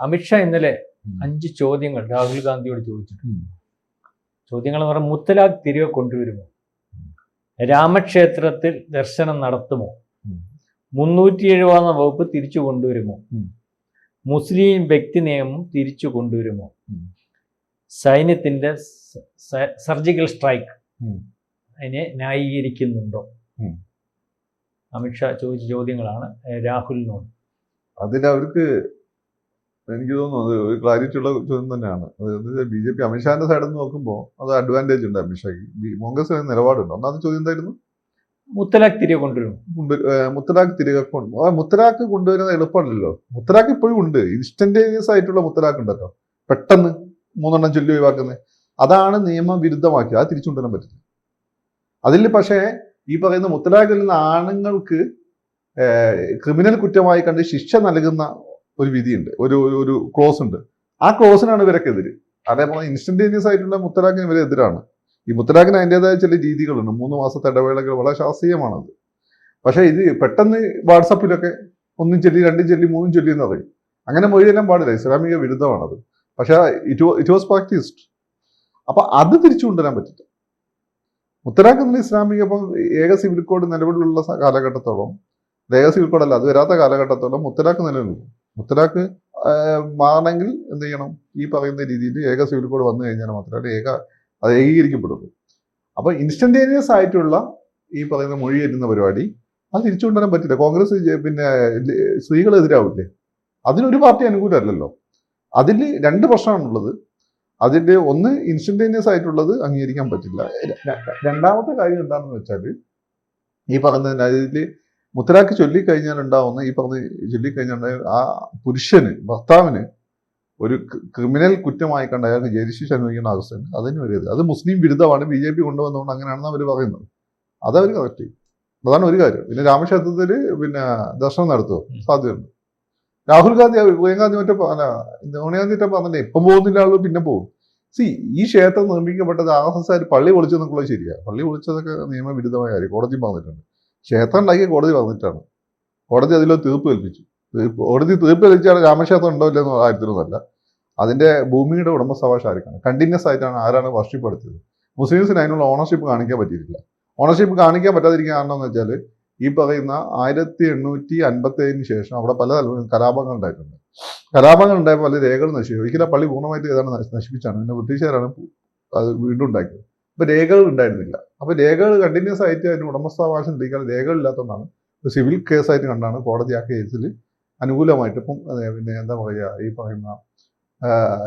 അമിത്ഷാ ഇന്നലെ അഞ്ച് ചോദ്യങ്ങൾ രാഹുൽ ഗാന്ധിയോട് ചോദിച്ചിട്ടുണ്ട്. ചോദ്യങ്ങൾ എന്ന് പറഞ്ഞാൽ മുത്തലാഖ് തിരികെ കൊണ്ടുവരുമോ? രാമക്ഷേത്രത്തിൽ ദർശനം നടത്തുമോ. മുന്നൂറ്റി എഴുപതാം വകുപ്പ് തിരിച്ചു കൊണ്ടുവരുമോ? മുസ്ലിം വ്യക്തി നിയമം തിരിച്ചു കൊണ്ടുവരുമോ? സൈന്യത്തിന്റെ സർജിക്കൽ സ്ട്രൈക്ക് അതിനെ ന്യായീകരിക്കുന്നുണ്ടോ. അമിത്ഷാ ചോദിച്ച ചോദ്യങ്ങളാണ് രാഹുലിനോട്. അതിന് അവർക്ക് എനിക്ക് തോന്നുന്നു അത് ഒരു ക്ലാരിറ്റി ഉള്ള ചോദ്യം തന്നെയാണ്. അത് ബി ജെ പി അമിത്ഷാന്റെ സൈഡിൽ നിന്ന് നോക്കുമ്പോൾ അത് അഡ്വാന്റേജ് ഉണ്ട് അമിത്ഷാക്ക്. ബി- കോൺഗ്രസിന് നിലപാടുണ്ട്. ഒന്നാമത് ചോദ്യം എന്തായിരുന്നു? മുത്തലാഖ് തിരികെ കൊണ്ടുവരും. മുത്തലാഖ് തിരികെ കൊണ്ട് മുത്തലാഖ് കൊണ്ടുവരുന്നത് എളുപ്പമല്ലല്ലോ. മുത്തലാഖ് ഇപ്പോഴും ഉണ്ട്. ഇൻസ്റ്റന്റേനിയസ് ആയിട്ടുള്ള മുത്തലാഖ് ഉണ്ടല്ലോ. പെട്ടെന്ന് മൂന്നെണ്ണം ചൊല്ലി ഒഴിവാക്കുന്നത്. അതാണ് നിയമവിരുദ്ധമാക്കിയത് അത് തിരിച്ചു കൊണ്ടുവരാൻ പറ്റില്ല. അതിൽ പക്ഷേ ഈ പറയുന്ന മുത്തലാഖിൽ നിന്ന് ആണുങ്ങൾക്ക് ക്രിമിനൽ കുറ്റമായി കണ്ട് ശിക്ഷ നൽകുന്ന ഒരു വിധിയുണ്ട്. ഒരു ഒരു- ക്ലോസ് ഉണ്ട്. ആ ക്ലോസിനാണ് ഇവരൊക്കെ എതിര്. അതേപോലെ ഇൻസ്റ്റന്റേനിയസ് ആയിട്ടുള്ള മുത്തലാഖിന് ഇവരെ എതിരാണ്. ഈ മുത്തലാഖിന് അതിന്റെതായ ചില രീതികളുണ്ട്. മൂന്ന് മാസത്തെ ഇടവേളകൾ വളരെ ശാസ്ത്രീയമാണത്. പക്ഷേ ഇത് പെട്ടെന്ന് വാട്സപ്പിലൊക്കെ ഒന്നും ചൊല്ലി രണ്ടും ചൊല്ലി മൂന്നും ചൊല്ലി എന്ന് പറയും. അങ്ങനെ മൊഴിയെല്ലാം പാടില്ല. ഇസ്ലാമിക വിരുദ്ധമാണത്. പക്ഷേ ഇറ്റ് ഇറ്റ് വാസ് പ്രാക്ടീസ്ഡ് അപ്പൊ അത് തിരിച്ചു കൊണ്ടുവരാൻ പറ്റില്ല. മുത്തലാഖ് എന്ന ഇസ്ലാമിക ഇപ്പം ഏക സിവിൽ കോഡ് നിലവിലുള്ള കാലഘട്ടത്തോളം ഏക സിവിൽ കോഡല്ല അത് വരാത്ത കാലഘട്ടത്തോളം മുത്തലാഖ് നിലനിൽക്കും മുത്തലാഖ് മാറണമെങ്കിൽ എന്ത് ചെയ്യണം? ഈ പറയുന്ന രീതിയിൽ ഏക സിവിൽ കോഡ് വന്നു കഴിഞ്ഞാൽ മാത്രമേ ഏക അത് ഏകീകരിക്കപ്പെടുള്ളൂ. അപ്പോൾ ഇൻസ്റ്റന്റേനിയസ് ആയിട്ടുള്ള ഈ പറയുന്ന മൊഴി എഴുതുന്ന പരിപാടി അത് തിരിച്ചു കൊണ്ടുവരാൻ പറ്റില്ല. കോൺഗ്രസ് പിന്നെ സ്ത്രീകൾ എതിരാവില്ലേ? അതിനൊരു പാർട്ടി അനുകൂലമല്ലല്ലോ. അതിൽ രണ്ട് പ്രശ്നമാണുള്ളത്. അതിന്റെ ഒന്ന് ഇൻസ്റ്റന്റേനിയസ് ആയിട്ടുള്ളത് അംഗീകരിക്കാൻ പറ്റില്ല. രണ്ടാമത്തെ കാര്യം എന്താണെന്ന് വെച്ചാൽ ഈ പറഞ്ഞ മുത്തലാഖ് ചൊല്ലിക്കഴിഞ്ഞാൽ ഉണ്ടാവുന്ന ഈ പറഞ്ഞ ചൊല്ലിക്കഴിഞ്ഞാൽ ആ പുരുഷന് ഭർത്താവിന് ഒരു ക്രിമിനൽ കുറ്റമായി കണ്ട് അയാൾക്ക് ജയിൽശിക്ഷ അനുഭവിക്കുന്ന അവസ്ഥയുണ്ട്. അതിന് ഒരു അത് മുസ്ലിം വിരുദ്ധമാണ്. ബി ജെ പി കൊണ്ടുവന്നുകൊണ്ട് അങ്ങനെയാണെന്ന് അവർ പറയുന്നത്. അതവർ കറക്റ്റ് ചെയ്യും. അതാണ് ഒരു കാര്യം. പിന്നെ രാമക്ഷേത്രത്തിൽ പിന്നെ ദർശനം നടത്തുമോ. സാധ്യതയുണ്ട്. രാഹുൽ ഗാന്ധി പ്രിയങ്ക ഗാന്ധി മറ്റേ അല്ല സോണിയാഗാന്ധി മറ്റേ പറഞ്ഞില്ലേ ഇപ്പം പോകുന്നില്ല ആൾ പിന്നെ പോകും. സി ഈ ക്ഷേത്രം നിർമ്മിക്കപ്പെട്ടത് ആർ എസ് എസ് ആർ പള്ളി പൊളിച്ചതെന്നൊക്കെ ശരിയാണ് പള്ളി പൊളിച്ചതൊക്കെ നിയമവിരുദ്ധമായ കാര്യം. കോടതി പറഞ്ഞിട്ടുണ്ട്. ക്ഷേത്രം ഉണ്ടാക്കിയ കോടതി പറഞ്ഞിട്ടാണ് കോടതി അതിലോ തീർപ്പ് കൽപ്പിച്ചു. കോടതി തീർപ്പ് കൽപ്പിച്ചാണ് രാമക്ഷേത്രം ഉണ്ടോ ഇല്ലെന്ന് കാര്യത്തിലൊന്നുമല്ല അതിന്റെ ഭൂമിയുടെ ഉടമസ്ഥാവകാശം ആർക്കാണ് കണ്ടിന്യൂസ് ആയിട്ടാണ് ആരാണ് വർഷിപ്പ് എടുത്തത് മുസ്ലിംസിന് അതിനുള്ള ഓണർഷിപ്പ് കാണിക്കാൻ പറ്റിയിട്ടില്ല. ഓണർഷിപ്പ് കാണിക്കാൻ പറ്റാതിരിക്കാൻ കാരണം എന്ന് വെച്ചാൽ ഈ പറയുന്ന ആയിരത്തി എണ്ണൂറ്റി അൻപത്തി ഏഴിന് ശേഷം അവിടെ പല കലാപങ്ങൾ ഉണ്ടായിട്ടുണ്ട്. കലാപങ്ങൾ ഉണ്ടായപ്പോൾ പല രേഖകൾ നശിച്ചു. ഒരിക്കലും പള്ളി പൂർണമായിട്ട് ഏതാണ് നശിപ്പിച്ചാണ്. പിന്നെ ബ്രിട്ടീഷുകാരാണ് അത് വീണ്ടും ഉണ്ടാക്കിയത്. അപ്പൊ രേഖകൾ ഉണ്ടായിരുന്നില്ല. അപ്പൊ രേഖകൾ കണ്ടിന്യൂസ് ആയിട്ട് അതിന് ഉടമസ്ഥാവകാശം തെളിയിക്കാൻ രേഖകളില്ലാത്തതുകൊണ്ടാണ് ഒരു സിവിൽ കേസായിട്ട് കണ്ടാണ് കോടതി ആ കേസിൽ അനുകൂലമായിട്ട് ഇപ്പം പിന്നെ എന്താ പറയുക ഈ പറയുന്ന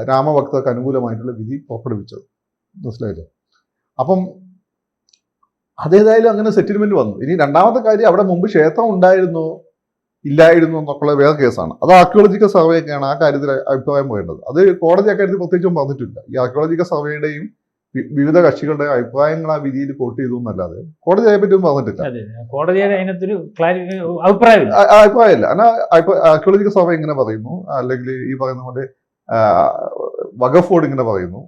രാമഭക്തർക്ക് അനുകൂലമായിട്ടുള്ള വിധി പുറപ്പെടുവിച്ചത്. മനസ്സിലായില്ലേ? അപ്പം അതേതായാലും അങ്ങനെ സെറ്റിൽമെന്റ് വന്നു. ഇനി രണ്ടാമത്തെ കാര്യം അവിടെ മുമ്പ് ക്ഷേത്രം ഉണ്ടായിരുന്നു ഇല്ലായിരുന്നു എന്നൊക്കെയുള്ള വേറെ കേസാണ്. അത് ആർക്കിയോളജിക്കൽ സർവേ ഒക്കെയാണ് ആ കാര്യത്തിൽ അഭിപ്രായം പോയേണ്ടത് അത് കോടതി അക്കാര്യത്തിൽ പ്രത്യേകിച്ചും പറഞ്ഞിട്ടില്ല. ഈ ആർക്കിയോളജിക്കൽ സർവേയുടെയും വിവിധ കക്ഷികളുടെ അഭിപ്രായങ്ങൾ ആ വിധിയിൽ കോട്ട് ചെയ്തു എന്നല്ലാതെ കോടതി അതിനെപ്പറ്റി ഒന്നും പറഞ്ഞിട്ടില്ല. കോടതിയുടെ അതിനകത്തൊരു അഭിപ്രായമില്ല. ആർക്കിയോളജിക്കൽ സർവേ ഇങ്ങനെ പറയുന്നു. അല്ലെങ്കിൽ ഈ പറയുന്ന പോലെ വകഫോർഡ് ഇങ്ങനെ പറയുന്നു.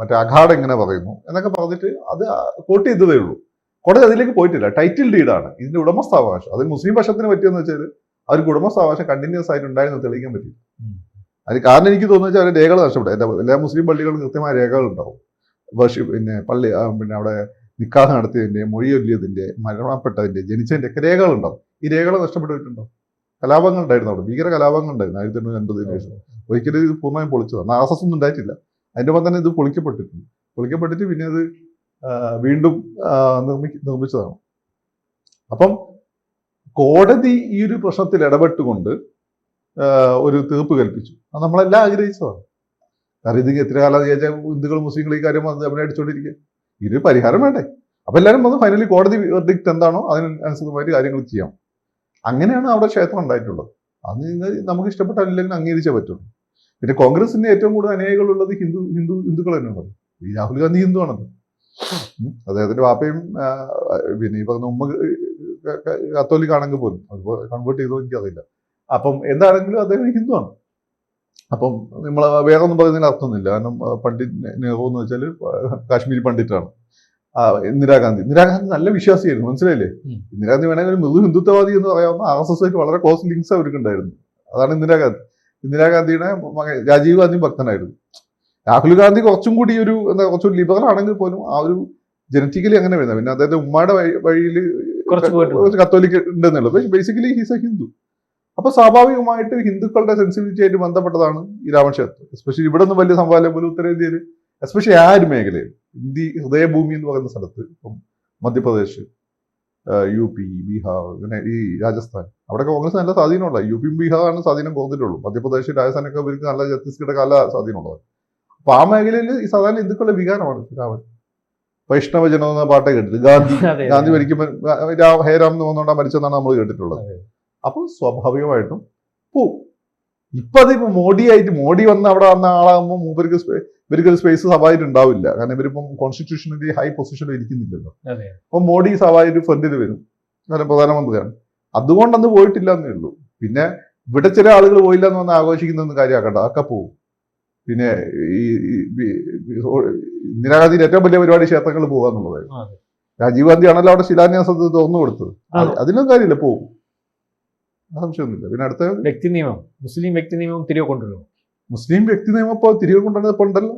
മറ്റേ അഖാഡ് ഇങ്ങനെ പറയുന്നു. എന്നൊക്കെ പറഞ്ഞിട്ട് അത് കോട്ട് ചെയ്തതേ ഉള്ളൂ. കോടതി അതിലേക്ക് പോയിട്ടില്ല. ടൈറ്റിൽ ഡീഡാണ് ഇതിന്റെ ഉടമസ്ഥാവകാശം. അതിൽ മുസ്ലിം പക്ഷത്തിന് പറ്റിയെന്ന് വെച്ചാൽ അവർക്ക് ഉടമസ്ഥാവകാശം കണ്ടിന്യൂസ് ആയിട്ട് ഉണ്ടായിരുന്നു തെളിയിക്കാൻ പറ്റില്ല. അതിന് കാരണം എനിക്ക് തോന്നുന്നു വെച്ചാൽ അവരുടെ രേഖകൾ നഷ്ടപ്പെട്ടു. എല്ലാ എല്ലാ മുസ്ലിം പള്ളികളും കൃത്യമായ രേഖകൾ ഉണ്ടാവും. വർഷിപ്പ് പിന്നെ പള്ളി പിന്നെ അവിടെ നിക്കാഹ് നടത്തിയതിന്റെ മൊഴിയൊല്ലിയതിന്റെ മരണപ്പെട്ടതിന്റെ ജനിച്ചതിന്റെ ഒക്കെ രേഖകളുണ്ടാവും ഈ രേഖകൾ നഷ്ടപ്പെട്ടിട്ടുണ്ടോ കലാപങ്ങൾ ഉണ്ടായിരുന്നു അവിടെ? ഭീകര കലാപങ്ങൾ ഉണ്ടായിരുന്നു ആയിരത്തി എണ്ണൂറ്റി അൻപതിന് ശേഷം. ഒരിക്കലും ഇത് പൂർണമായും പൊളിച്ചതാണ്. ആർ എസ് എസ് ഒന്നും ഉണ്ടായിട്ടില്ല. അതിന്റെ ഒപ്പം തന്നെ ഇത് പൊളിക്കപ്പെട്ടിട്ടുണ്ട്. പൊളിക്കപ്പെട്ടിട്ട് പിന്നെ അത് വീണ്ടും നിർമ്മി നിർമ്മിച്ചതാണ്. അപ്പം കോടതി ഈ ഒരു പ്രശ്നത്തിൽ ഇടപെട്ടുകൊണ്ട് ഒരു തീർപ്പ് കൽപ്പിച്ചു. അത് നമ്മളെല്ലാം ആഗ്രഹിച്ചതാണ്. കാരണം ഇത് എത്ര കാലം ചോദിച്ചാൽ ഹിന്ദുക്കൾ മുസ്ലിങ്ങൾ ഈ കാര്യം വന്ന് അവനെ അടിച്ചുകൊണ്ടിരിക്കുക ഇതിന് പരിഹാരം വേണ്ടേ? അപ്പൊ എല്ലാവരും വന്ന് ഫൈനലി കോടതി വെർഡിക്റ്റ് എന്താണോ അതിനനുസൃതമായിട്ട് കാര്യങ്ങൾ ചെയ്യാം. അങ്ങനെയാണ് അവിടെ ക്ഷേത്രം ഉണ്ടായിട്ടുള്ളത്. അത് നമുക്ക് ഇഷ്ടപ്പെട്ടില്ലെങ്കിൽ അംഗീകരിച്ചേ പറ്റുള്ളൂ. പിന്നെ കോൺഗ്രസിന്റെ ഏറ്റവും കൂടുതൽ അനുയായികളുള്ളത് ഹിന്ദു ഹിന്ദു ഹിന്ദുക്കൾ തന്നെയുള്ളത് ഈ രാഹുൽ ഗാന്ധി ഹിന്ദു ആണത് അദ്ദേഹത്തിന്റെ വാപ്പയും പിന്നെ ഈ പറഞ്ഞ ഉമ്മ കത്തോലിക് ആണെങ്കിൽ പോലും. കൺവേർട്ട് ചെയ്തോ എനിക്കറിയില്ല. അപ്പം എന്താണെങ്കിലും അദ്ദേഹം ഹിന്ദുവാണ് അപ്പം നമ്മൾ വേറെ ഒന്നും പറയുന്നതിന് അർത്ഥമൊന്നുമില്ല. കാരണം പണ്ഡിറ്റ് നെഹ്റു എന്ന് വെച്ചാൽ കാശ്മീരി പണ്ഡിറ്റാണ്. ഇന്ദിരാഗാന്ധി. ഇന്ദിരാഗാന്ധി നല്ല വിശ്വാസിയായിരുന്നു മനസ്സിലായില്ലേ. ഇന്ദിരാഗാന്ധി വേണമെങ്കിൽ മൃദു ഹിന്ദുത്വവാദി എന്ന് പറയാവുന്ന ആർ എസ് എസ് ആയിട്ട് വളരെ ക്ലോസ് ലിങ്ക്സ് അവർക്കുണ്ടായിരുന്നു. അതാണ് ഇന്ദിരാഗാന്ധി. ഇന്ദിരാഗാന്ധിയുടെ മകൻ രാജീവ് ഗാന്ധി ഭക്തനായിരുന്നു. രാഹുൽ ഗാന്ധി കുറച്ചും കൂടി ഒരു എന്താ കുറച്ചു ലിബറൽ ആണെങ്കിൽ പോലും ആ ഒരു ജനറ്റിക്കലി അങ്ങനെ വരുന്നത്. പിന്നെ അദ്ദേഹത്തെ ഉമ്മയുടെ വഴിയിൽ കത്തോലിക്ക ഉണ്ടെന്നുള്ളത്. ബേസിക്കലി ഹീസ് എ ഹിന്ദു അപ്പൊ സ്വാഭാവികമായിട്ട് ഹിന്ദുക്കളുടെ സെൻസിറ്റിവിറ്റി ആയിട്ട് ബന്ധപ്പെട്ടതാണ് ഈ രാമക്ഷേത്രം എസ്പെഷ്യലി ഇവിടെ നിന്ന് വലിയ സംഭവം പോലും ഉത്തരേന്ത്യയിൽ എസ്പെഷ്യലി ആ ഒരു മേഖലയിൽ. ഇന്ത്യ ഹൃദയഭൂമി എന്ന് പറയുന്ന സ്ഥലത്ത് ഇപ്പം മധ്യപ്രദേശ് യു പി ബീഹാർ അങ്ങനെ ഈ രാജസ്ഥാൻ. അവിടെ കോൺഗ്രസ് നല്ല സ്വാധീനമുള്ള. യു പിയും ബീഹാറാണ് സ്വാധീനം കുറഞ്ഞിട്ടുള്ളൂ മധ്യപ്രദേശ് രാജസ്ഥാനൊക്കെ ഇവർക്ക് നല്ല ഛത്തീസ്ഗഡ് നല്ല സ്വാധീനമുള്ളത്. അപ്പൊ ആ മേഖലയിൽ ഈ സാധാരണ ഹിന്ദുക്കളുടെ വികാരമാണ് രാമൻ വൈഷ്ണവ ജനം എന്ന പാട്ടേ കേട്ടിട്ട് ഗാന്ധി ഗാന്ധി മരിക്കുമ്പോൾ രാ- ഹേരാം എന്ന് പറഞ്ഞുകൊണ്ടാണ് മരിച്ചെന്നാണ് നമ്മൾ കേട്ടിട്ടുള്ളത്. അപ്പോൾ സ്വാഭാവികമായിട്ടും പോവും ഇപ്പൊ അതിപ്പോൾ മോഡിയായിട്ട് മോഡി ആയിട്ട് മോഡി വന്ന് അവിടെ വന്ന ആളാകുമ്പോൾ മൂപ്പർക്ക് സ്പേ- ഇവർക്ക് സ്പേസ് സവായിട്ട് ഉണ്ടാവില്ല. കാരണം ഇവരിപ്പം കോൺസ്റ്റിറ്റ്യൂഷണലി ഹൈ പൊസിഷനിൽ ഇരിക്കുന്നില്ലല്ലോ. അപ്പൊ മോഡി സഭയിൽ ഫ്രണ്ടിൽ വരും. കാരണം പ്രധാനമന്ത്രിയാണ്. അതുകൊണ്ടന്ന് പോയിട്ടില്ല എന്നേ ഉള്ളൂ. പിന്നെ ഇവിടെ ചില ആളുകൾ പോയില്ല എന്ന് വന്ന് ആഘോഷിക്കുന്നൊന്നും കാര്യമാക്കണ്ട. അതൊക്കെ പോവും. പിന്നെ ഈ ഇന്ദിരാഗാന്ധിയുടെ ഏറ്റവും വലിയ പരിപാടി ക്ഷേത്രങ്ങളിൽ പോകുക എന്നുള്ളതായിരുന്നു. രാജീവ് ഗാന്ധി ആണല്ലോ അവിടെ ശിലാന്യാസത്തിൽ തുറന്നു കൊടുത്തത്. അതിനും കാര്യമില്ല പോകും സംശയമൊന്നുമില്ല. പിന്നെ അടുത്ത വ്യക്തി നിയമം മുസ്ലിം വ്യക്തി നിയമം തിരികെ കൊണ്ടുവരുമോ മുസ്ലിം വ്യക്തി നിയമം ഇപ്പോൾ തിരികെ കൊണ്ടുവന്നത് ഇപ്പൊ ഉണ്ടല്ലോ.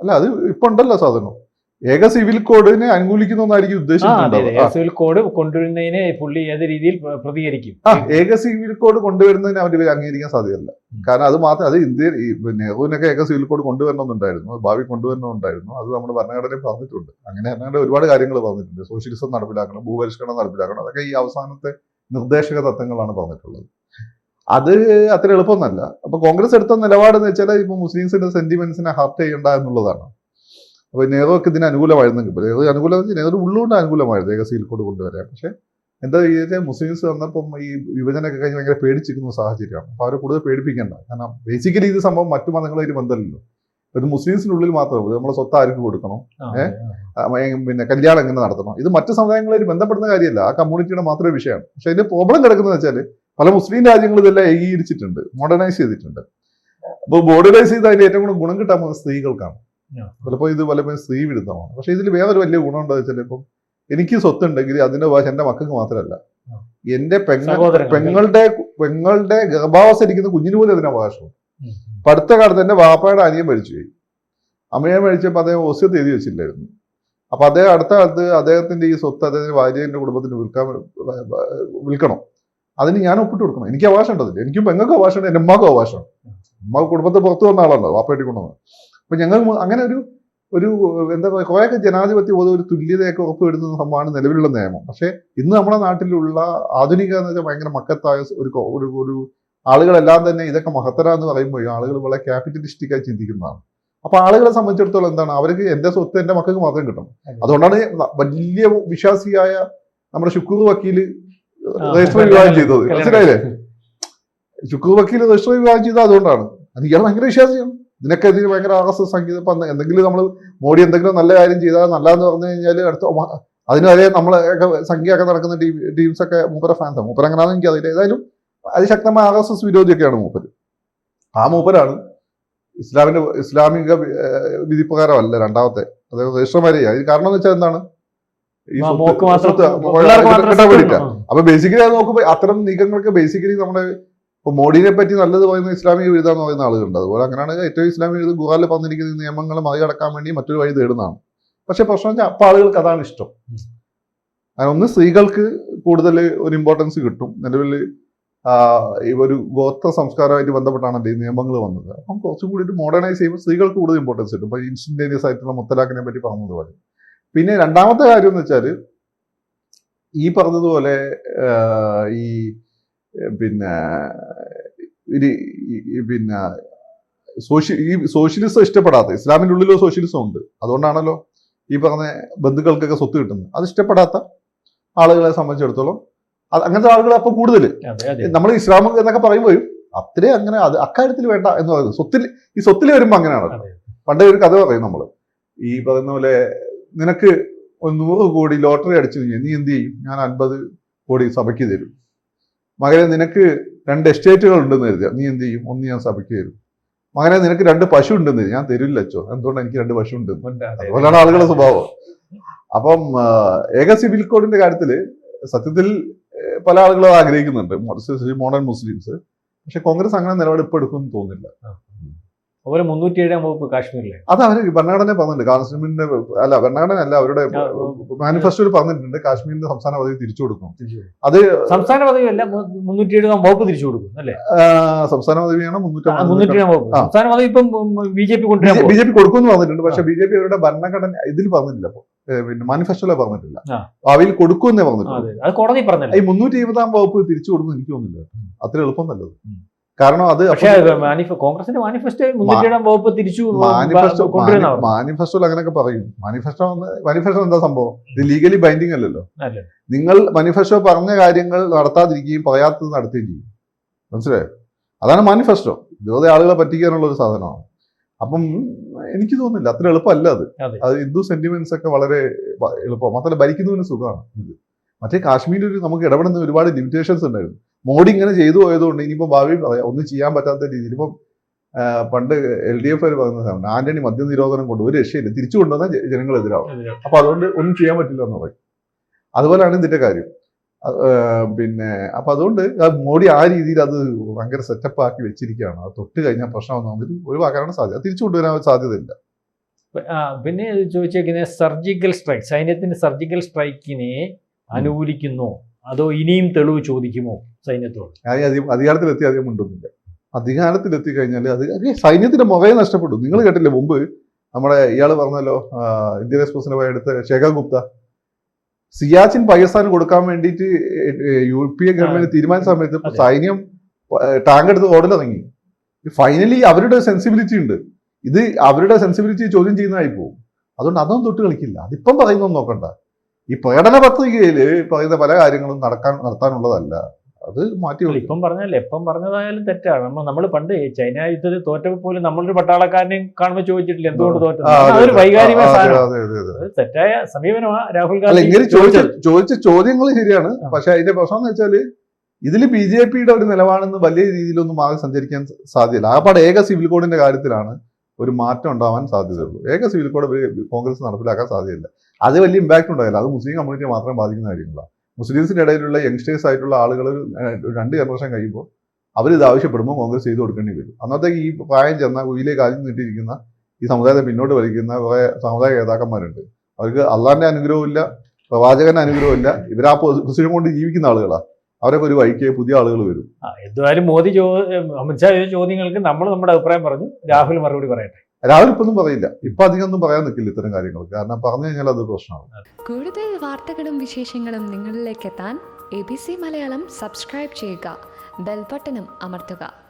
അല്ല അത് ഇപ്പൊ ഉണ്ടല്ലോ സാധനം. ഏക സിവിൽ കോഡിനെ അനുകൂലിക്കുന്ന ഒന്നായിരിക്കും അതെ സിവിൽ കോഡ് കൊണ്ടുവരുന്നതിനെ പുള്ളി ഏത് രീതിയിൽ പ്ര- പ്രതികരിക്കും? ആ ഏക സിവിൽ കോഡ് കൊണ്ടുവരുന്നതിന് അവർ അംഗീകരിക്കാൻ സാധ്യതയല്ല. കാരണം അത് മാത്രം അത് ഇന്ത്യ നെഹ്റുവിനൊക്കെ ഏക സിവിൽ കോഡ് കൊണ്ടുവരണമെന്നുണ്ടായിരുന്നു. ഭാവി കൊണ്ടുവരണമെന്നുണ്ടായിരുന്നു. അത് നമ്മുടെ ഭരണഘടനയിൽ പറഞ്ഞിട്ടുണ്ട്. അങ്ങനെ ഭരണഘടന ഒരുപാട് കാര്യങ്ങൾ പറഞ്ഞിട്ടുണ്ട്. സോഷ്യലിസം നടപ്പിലാക്കണം ഭൂപരിഷ്കരണം നടപ്പിലാക്കണം. അതൊക്കെ ഈ അവസാനത്തെ നിർദ്ദേശക തത്വങ്ങളാണ് പറഞ്ഞിട്ടുള്ളത് അത് അത്ര എളുപ്പമൊന്നല്ല. അപ്പൊ കോൺഗ്രസ് എടുത്ത നിലപാടെന്ന് വെച്ചാൽ ഇപ്പൊ മുസ്ലിംസിന്റെ സെന്റിമെന്റ്സിനെ ഹർട്ട് ചെയ്യണ്ട എന്നുള്ളതാണ്. അപ്പൊ നെഹ്റുക്ക് ഇതിന് അനുകൂലമായിരുന്നെങ്കിൽ ഇപ്പൊ നെഹ്റു അനുകൂലം വെച്ചാൽ നെഹ്റു ഉള്ളുകൊണ്ട് അനുകൂലമായിരുന്നു ഏക സിവിൽ കോഡ് കൊണ്ടുവരാൻ പക്ഷെ എന്താ ചെയ്താൽ മുസ്ലിംസ് വന്നപ്പം ഈ വിഭജനമൊക്കെ കഴിഞ്ഞ് ഭയങ്കര പേടിച്ചിരിക്കുന്ന സാഹചര്യമാണ്. അപ്പോൾ അവരെ കൂടുതൽ പേടിപ്പിക്കേണ്ട. കാരണം ബേസിക്കലി ഇത് സംഭവം മറ്റു മതങ്ങളൊരു ബന്ധമില്ലല്ലോ. ഇത് മുസ്ലിംസിനുള്ളിൽ മാത്രമേ നമ്മളെ സ്വത്ത് ആർക്ക് കൊടുക്കണം? പിന്നെ കല്യാണം എങ്ങനെ നടത്തണം? ഇത് മറ്റു സമുദായങ്ങളായിട്ട് ബന്ധപ്പെടുന്ന കാര്യമല്ല. ആ കമ്മ്യൂണിറ്റിയുടെ മാത്രമേ വിഷയമാണ്. പക്ഷെ അതിന്റെ പ്രോബ്ലം കിടക്കുന്നത് വെച്ചാൽ പല മുസ്ലിം രാജ്യങ്ങൾ ഇതെല്ലാം ഏകീകരിച്ചിട്ടുണ്ട്. മോഡേണൈസ് ചെയ്തിട്ടുണ്ട്. അപ്പോൾ മോഡേണൈസ് ചെയ്ത് അതിന്റെ ഏറ്റവും കൂടുതൽ ഗുണം കിട്ടാൻ പോകുന്നത് സ്ത്രീകൾക്കാണ്. ചിലപ്പോൾ ഇത് പലപ്പോഴും സ്ത്രീ വിരുദ്ധമാണ്. പക്ഷെ ഇതിൽ വേറൊരു വലിയ ഗുണം ഉണ്ടോ വെച്ചാൽ ഇപ്പം എനിക്ക് സ്വത്തുണ്ടെങ്കിൽ അതിന്റെ ഭാഷ എന്റെ മക്കൾക്ക് മാത്രമല്ല. എന്റെ പെങ്ങ പെങ്ങളുടെ പെങ്ങളുടെ ഗർഭാവസ്ഥ ഇരിക്കുന്ന കുഞ്ഞിന് പോലും അതിനവകാശമുണ്ട് അടുത്ത കാലത്ത് എന്റെ വാപ്പയുടെ അനിയൻ മരിച്ചുപോയി അമ്മയെ മരിച്ചപ്പോൾ അദ്ദേഹം ഓസ്യത്ത് എഴുതി വെച്ചില്ലായിരുന്നു അപ്പൊ അദ്ദേഹം അടുത്ത കാലത്ത് അദ്ദേഹത്തിന്റെ ഈ സ്വത്ത് അദ്ദേഹത്തിന്റെ ഭാര്യന്റെ കുടുംബത്തിന് വിൽക്കാൻ വിൽക്കണം. അതിന് ഞാൻ ഒപ്പിട്ട് കൊടുക്കണം. എനിക്ക് അവകാശം ഉണ്ടതില്ല എനിക്ക് പെങ്ങൾക്ക് അവകാശമുണ്ട് എന്റെ ഉമ്മാക്കും അവകാശമാണ് ഉമ്മ കുടുംബത്തെ പുറത്തു വന്ന ആളാണല്ലോ വാപ്പയായിട്ട് കൊണ്ടുവന്നത്. അപ്പൊ ഞങ്ങൾ അങ്ങനെ ഒരു ഒരു എന്താ പറയുക കുറേയൊക്കെ ജനാധിപത്യ ബോധം ഒരു തുല്യതയൊക്കെ ഉറപ്പുവരുത്തുന്ന സംഭവമാണ് നിലവിലുള്ള നിയമം. പക്ഷേ ഇന്ന് നമ്മുടെ നാട്ടിലുള്ള ആധുനിക എന്ന് വെച്ചാൽ ഭയങ്കര മക്കത്തായ ഒരു ഒരു ആളുകളെല്ലാം തന്നെ ഇതൊക്കെ മഹത്തരാന്ന് പറയുമ്പോൾ ആളുകൾ വളരെ ക്യാപിറ്റലിസ്റ്റിക്കായി ചിന്തിക്കുന്നതാണ്. അപ്പൊ ആളുകളെ സംബന്ധിച്ചിടത്തോളം എന്താണ്? അവർക്ക് എന്റെ സ്വത്ത് എന്റെ മക്കൾക്ക് മാത്രം കിട്ടും അതുകൊണ്ടാണ് വലിയ വിശ്വാസിയായ നമ്മുടെ ശുക്കൂർ വക്കീൽ ആ, രജിസ്റ്റർ വിവാഹം ചെയ്തത്. മനസ്സിലായില്ലേ? ശുക്കൂർ വക്കീൽ രജിസ്റ്റർ വിവാഹം ചെയ്തത് അതുകൊണ്ടാണ്. അത് ഇയാൾ ഭയങ്കര വിശ്വാസിയാണ്. ഇതിനൊക്കെ ഇതിന് ഭയങ്കര എസ് സംഗീതം ഇപ്പൊ എന്തെങ്കിലും നമ്മൾ മോഡി എന്തെങ്കിലും നല്ല കാര്യം ചെയ്താൽ നല്ലതെന്ന് പറഞ്ഞു കഴിഞ്ഞാൽ അടുത്ത അതിന് വരെ നമ്മളൊക്കെ സംഖ്യയൊക്കെ നടക്കുന്ന ടീം ടീംസ് ഒക്കെ മൂപ്പര ഫാൻസാണ് മൂപ്പര അങ്ങനെ എനിക്ക് അതിൽ ഏതായാലും അതിശക്തമായ ആർ എസ് എസ് വിരോധിയൊക്കെയാണ് മൂപ്പര്. ആ മൂപ്പരാണ് ഇസ്ലാമിന്റെ ഇസ്ലാമിക വിധിപ്രകാരമല്ല രണ്ടാമത്തെ. അതായത് രജിസ്റ്റർമാരെയാ അതിന് കാരണം എന്ന് വെച്ചാൽ എന്താണ്? ഈ കിട്ടാൻ അപ്പൊ ബേസിക്കലി അത് നോക്കുമ്പോ അത്തരം നീക്കങ്ങൾക്ക് ബേസിക്കലി നമ്മുടെ ഇപ്പൊ മോഡിനെ പറ്റി നല്ലത് പറയുന്ന ഇസ്ലാമിക വിരുദ്ധ എന്ന് പറയുന്ന ആളുകളുണ്ട്. അതുപോലെ അങ്ങനെയാണ് ഏറ്റവും ഇസ്ലാമിക വിരുദ്ധ ഗുഹാലിൽ പറഞ്ഞിരിക്കുന്ന നിയമങ്ങൾ മറികടക്കാൻ വേണ്ടി മറ്റൊരു വഴി തേടുന്നതാണ്. പക്ഷെ പ്രശ്നം വെച്ചാൽ അപ്പൊ ആളുകൾക്ക് അതാണ് ഇഷ്ടം. അങ്ങനെ ഒന്ന് സ്ത്രീകൾക്ക് കൂടുതൽ ഒരു ഇമ്പോർട്ടൻസ് കിട്ടും. നിലവിൽ ഒരു ഗോത്ര സംസ്കാരമായിട്ട് ബന്ധപ്പെട്ടാണല്ലോ ഈ നിയമങ്ങൾ വന്നത്. അപ്പം കുറച്ചും കൂടി ഒരു മോഡേണൈസ് ചെയ്യുമ്പോൾ സ്ത്രീകൾക്ക് കൂടുതൽ ഇമ്പോർട്ടൻസ് കിട്ടും. ഇപ്പൊ ഇൻസ്റ്റന്റേനിയസ് ആയിട്ടുള്ള മുത്തലാഖിനെ പറ്റി പറഞ്ഞതുപോലെ പിന്നെ രണ്ടാമത്തെ കാര്യം എന്ന് വെച്ചാൽ ഈ പറഞ്ഞതുപോലെ ഈ പിന്നെ ഒരു പിന്നെ സോഷ്യ ഈ സോഷ്യലിസം ഇഷ്ടപ്പെടാത്ത ഇസ്ലാമിന്റെ ഉള്ളിലോ സോഷ്യലിസം ഉണ്ട്. അതുകൊണ്ടാണല്ലോ ഈ പറഞ്ഞ ബന്ധുക്കൾക്കൊക്കെ സ്വത്ത് കിട്ടുന്നത്. അത് ഇഷ്ടപ്പെടാത്ത ആളുകളെ സംബന്ധിച്ചിടത്തോളം അങ്ങനത്തെ ആളുകൾ അപ്പൊ കൂടുതൽ നമ്മൾ ഇസ്ലാം എന്നൊക്കെ പറയുമ്പോഴും അത്രേ അങ്ങനെ അത് അക്കാര്യത്തിൽ വേണ്ട എന്ന് പറയുന്നത് സ്വത്തിൽ ഈ സ്വത്തിൽ വരുമ്പോൾ അങ്ങനെയാണ് പണ്ടേ ഒരു കഥ പറയും നമ്മൾ ഈ പറയുന്ന പോലെ നിനക്ക് ഒരു നൂറ് കോടി ലോട്ടറി അടിച്ചു കഴിഞ്ഞാൽ നീ എന്ത് ചെയ്യും? ഞാൻ അൻപത് കോടി സഭയ്ക്ക് തരും. മകനെ നിനക്ക് രണ്ട് എസ്റ്റേറ്റുകൾ ഉണ്ടെന്ന് കരുതുക. നീ എന്ത് ചെയ്യും? ഒന്ന് ഞാൻ സഭയ്ക്ക് തരും. മകനെ നിനക്ക് രണ്ട് പശു ഉണ്ടെന്ന് ഞാൻ തരില്ല അച്ചോ. എന്തുകൊണ്ട് എനിക്ക് രണ്ട് പശു ഉണ്ട്? അതുപോലെയാണ് ആളുകളുടെ സ്വഭാവം. അപ്പം ഏക സിവിൽ കോഡിന്റെ കാര്യത്തിൽ സത്യത്തിൽ പല ആളുകളും ആഗ്രഹിക്കുന്നുണ്ട്. Modern Muslims. പക്ഷെ കോൺഗ്രസ് അങ്ങനെ നിലപാട് ഇപ്പൊ എടുക്കുമെന്ന് തോന്നുന്നില്ല. അതുപോലെ മുന്നൂറ്റി ഏഴാം വകുപ്പ് കാശ്മീരിലെ. അത് അവർ ഭരണഘടന പറഞ്ഞിട്ടുണ്ട്. കാശ്മീരിന്റെ അല്ല ഭരണഘടന അല്ല അവരുടെ മാനിഫെസ്റ്റോയിൽ പറഞ്ഞിട്ടുണ്ട്. കാശ്മീരിന്റെ സംസ്ഥാന പദവി തിരിച്ചു കൊടുക്കും. അത് സംസ്ഥാന പദവിയല്ല മുന്നൂറ്റി ഏഴാം വകുപ്പ് തിരിച്ചു കൊടുക്കും അല്ലേ? സംസ്ഥാന പദവിയാണ് മുന്നൂറ്റി വകുപ്പ്. സംസ്ഥാന പദവി ഇപ്പം ബി ജെ പി കൊണ്ടുവരാൻ ബി ജെ പി കൊടുക്കുമെന്ന് പറഞ്ഞിട്ടുണ്ട്. പക്ഷെ ബി ജെ പി അവരുടെ ഭരണഘടന ഇതിൽ പറഞ്ഞിട്ടില്ല. ഇപ്പൊ പിന്നെ മാനിഫെസ്റ്റോയിലെ പറഞ്ഞിട്ടില്ല. അവയിൽ കൊടുക്കുമെന്നേ പറഞ്ഞിട്ടുള്ളൂ. ഈ മുന്നൂറ്റി ഇരുപതാം വകുപ്പ് തിരിച്ചു കൊടുക്കും എനിക്ക് തോന്നുന്നില്ല. അത്ര എളുപ്പം നല്ലത്. കാരണം അത് പക്ഷേ കോൺഗ്രസിന്റെ മാനിഫെസ്റ്റോ തിരിച്ചു. മാനിഫെസ്റ്റോയിൽ അങ്ങനെയൊക്കെ പറയും. മാനിഫെസ്റ്റോ മാനിഫെസ്റ്റോ എന്താ സംഭവം? ഇത് ലീഗലി ബൈൻഡിങ് അല്ലല്ലോ. അല്ല. നിങ്ങൾ മാനിഫെസ്റ്റോ പറഞ്ഞ കാര്യങ്ങൾ നടത്താതിരിക്കുകയും പറയാത്തത് നടത്തുകയും ചെയ്യും. മനസ്സിലായോ? അതാണ് മാനിഫെസ്റ്റോ. വെറുതെ ആളുകളെ പറ്റിക്കാനുള്ള ഒരു സാധനമാണ്. അപ്പം എനിക്ക് തോന്നുന്നില്ല. അത്ര എളുപ്പമല്ല അത്. അത്. ഹിന്ദു സെന്റിമെന്റ്സ് ഒക്കെ വളരെ എളുപ്പം. മാത്രമല്ല ഭരിക്കുന്നതിന് സുഖമാണ് ഇത്. മറ്റേ കാശ്മീരിൽ ഒരു നമുക്ക് ഇടപെടുന്ന ഒരുപാട് ലിമിറ്റേഷൻസ് ഉണ്ടായിരുന്നു. മോഡി ഇങ്ങനെ ചെയ്തു പോയതുകൊണ്ട് ഇനിയിപ്പോൾ ഭാവിയിൽ പറയാം. ഒന്നും ചെയ്യാൻ പറ്റാത്ത രീതിയിൽ. ഇപ്പം പണ്ട് എൽ ഡി എഫ് പറയുന്ന സമയത്ത് ആന്റണി മദ്യനിരോധനം കൊണ്ട് ഒരു രക്ഷയില്ല. തിരിച്ചു കൊണ്ടുവന്നാൽ ജനങ്ങൾ എതിരാവും. അപ്പൊ അതുകൊണ്ട് ഒന്നും ചെയ്യാൻ പറ്റില്ല എന്ന് പറയും. അതുപോലെയാണ് ഇതിന്റെ കാര്യം. പിന്നെ അപ്പൊ അതുകൊണ്ട് മോഡി ആ രീതിയിൽ അത് ഭയങ്കര സെറ്റപ്പ് ആക്കി വെച്ചിരിക്കുകയാണ്. അത് തൊട്ട് കഴിഞ്ഞാൽ പ്രശ്നം വന്നിട്ട് ഒഴിവാക്കാനാണ് സാധ്യത. തിരിച്ചു കൊണ്ടുവരാൻ സാധ്യതയില്ല. പിന്നെ ചോദിച്ചേക്കുന്നത് സർജിക്കൽ സ്ട്രൈക്ക് സൈന്യത്തിന്റെ സർജിക്കൽ സ്ട്രൈക്കിനെ അനുകൂലിക്കുന്നോ. അതോ ഇനിയും തെളിവ് ചോദിക്കുമോ സൈന്യത്തോട്? അധികാരത്തിലെത്തി അധികം ഉണ്ടെന്നില്ല അധികാരത്തിലെത്തി കഴിഞ്ഞാൽ അത് സൈന്യത്തിന്റെ മുഖയെ നഷ്ടപ്പെട്ടു. നിങ്ങൾ കേട്ടില്ലേ മുമ്പ് നമ്മുടെ ഇയാൾ പറഞ്ഞല്ലോ ഇന്ത്യൻ എക്സ്പ്രസിന്റെ പോയ അടുത്ത ശേഖർ ഗുപ്ത. സിയാച്ചിൻ പാകിസ്ഥാൻ കൊടുക്കാൻ വേണ്ടിയിട്ട് യു പി എ ഗവൺമെന്റ് തീരുമാനിച്ച സമയത്ത് സൈന്യം ടാങ്ക് എടുത്ത് ഓടലിറങ്ങി. ഫൈനലി അവരുടെ സെൻസിബിലിറ്റി ഉണ്ട്. ഇത് അവരുടെ സെൻസിബിലിറ്റി ചോദ്യം ചെയ്യുന്നതായി പോകും അതുകൊണ്ട് അതൊന്നും തൊട്ട് കളിക്കില്ല. അതിപ്പം പറയുന്നൊന്നും നോക്കണ്ട. ഈ പ്രകടന പത്രികയിൽ പറയുന്ന പല കാര്യങ്ങളും നടക്കാൻ നടത്താനുള്ളതല്ല. അത് മാറ്റി ഇപ്പം പറഞ്ഞല്ലേ എപ്പം പറഞ്ഞതായാലും തെറ്റാണ്. നമ്മൾ നമ്മൾ പണ്ട് ചൈന യുദ്ധത്തിൽ തോറ്റപ്പോൾ പോലും നമ്മളൊരു പട്ടാളക്കാരനെയും കാണുമ്പോൾ ചോദിച്ചിട്ടില്ല എന്തുകൊണ്ട് തോറ്റു ആ, അതെ, അതൊരു വൈകാരിക ആ, അതെ, സാധനം. അതെ, അതെ, അതെ. അത് തെറ്റായ സമീപനമാണ് രാഹുൽ ഗാന്ധി ഇങ്ങനെ ചോദിച്ച ചോദിച്ച ചോദ്യങ്ങൾ ശരിയാണ്. പക്ഷെ അതിന്റെ പ്രശ്നം എന്ന് വെച്ചാൽ ഇതിൽ ബി ജെ പിയുടെ ഒരു നിലപാടെന്ന് വലിയ രീതിയിലൊന്നും മാറി സഞ്ചരിക്കാൻ സാധ്യതയില്ല ആപ്പാട് ഏക സിവിൽ കോഡിന്റെ കാര്യത്തിലാണ് ഒരു മാറ്റം ഉണ്ടാവാൻ സാധ്യതയുള്ളൂ. ഏക സിവിൽ കോഡ് കോൺഗ്രസ് നടപ്പിലാക്കാൻ സാധ്യതയില്ല. അത് വലിയ ഇമ്പാക്ട് ഉണ്ടായില്ല അത് മുസ്ലിം കമ്മ്യൂണിറ്റി മാത്രം ബാധിക്കുന്ന കാര്യങ്ങളാണ് മുസ്ലിംസിന്റെ ഇടയിലുള്ള യങ്സ്റ്റേഴ്സ് ആയിട്ടുള്ള ആളുകൾ രണ്ട് ജനറേഷൻ കഴിയുമ്പോൾ അവർ ഇത് ആവശ്യപ്പെടുമ്പോൾ കോൺഗ്രസ് ചെയ്തു കൊടുക്കേണ്ടി വരും. അന്നത്തേക്ക് ഈ പ്രായം ചെന്ന കുയിലേക്ക് കാലിൽ നീട്ടിയിരിക്കുന്ന ഈ സമുദായത്തെ പിന്നോട്ട് വലിക്കുന്ന കുറെ സമുദായ നേതാക്കന്മാരുണ്ട്. അവർക്ക് അള്ളാന്റെ അനുഗ്രഹമില്ല പ്രവാചകന്റെ അനുഗ്രഹമില്ല ഇവർ ആ പൊസിഷൻ കൊണ്ട് ജീവിക്കുന്ന ആളുകളാണ് അവരൊക്കെ ഒരു വഴിക്ക് പുതിയ ആളുകൾ വരും. എന്തായാലും മോദി ചോ അമിത്ഷാ ചോദ്യങ്ങൾക്ക് നമ്മൾ നമ്മുടെ അഭിപ്രായം പറഞ്ഞു. രാഹുൽ മറുപടി പറയട്ടെ. രാഹുൽ ഇപ്പൊന്നും പറയില്ല. ഇപ്പൊ അധികം ഒന്നും പറയാൻ നിൽക്കില്ല ഇത്തരം കാര്യങ്ങൾ കാരണം പറഞ്ഞു കഴിഞ്ഞാൽ അത് പ്രശ്നമാണ്. കൂടുതൽ വാർത്തകളും വിശേഷങ്ങളും നിങ്ങളിലേക്ക് എത്താൻ A B C Malayalam subscribe ചെയ്യുക. ബെൽബട്ടനും അമർത്തുക.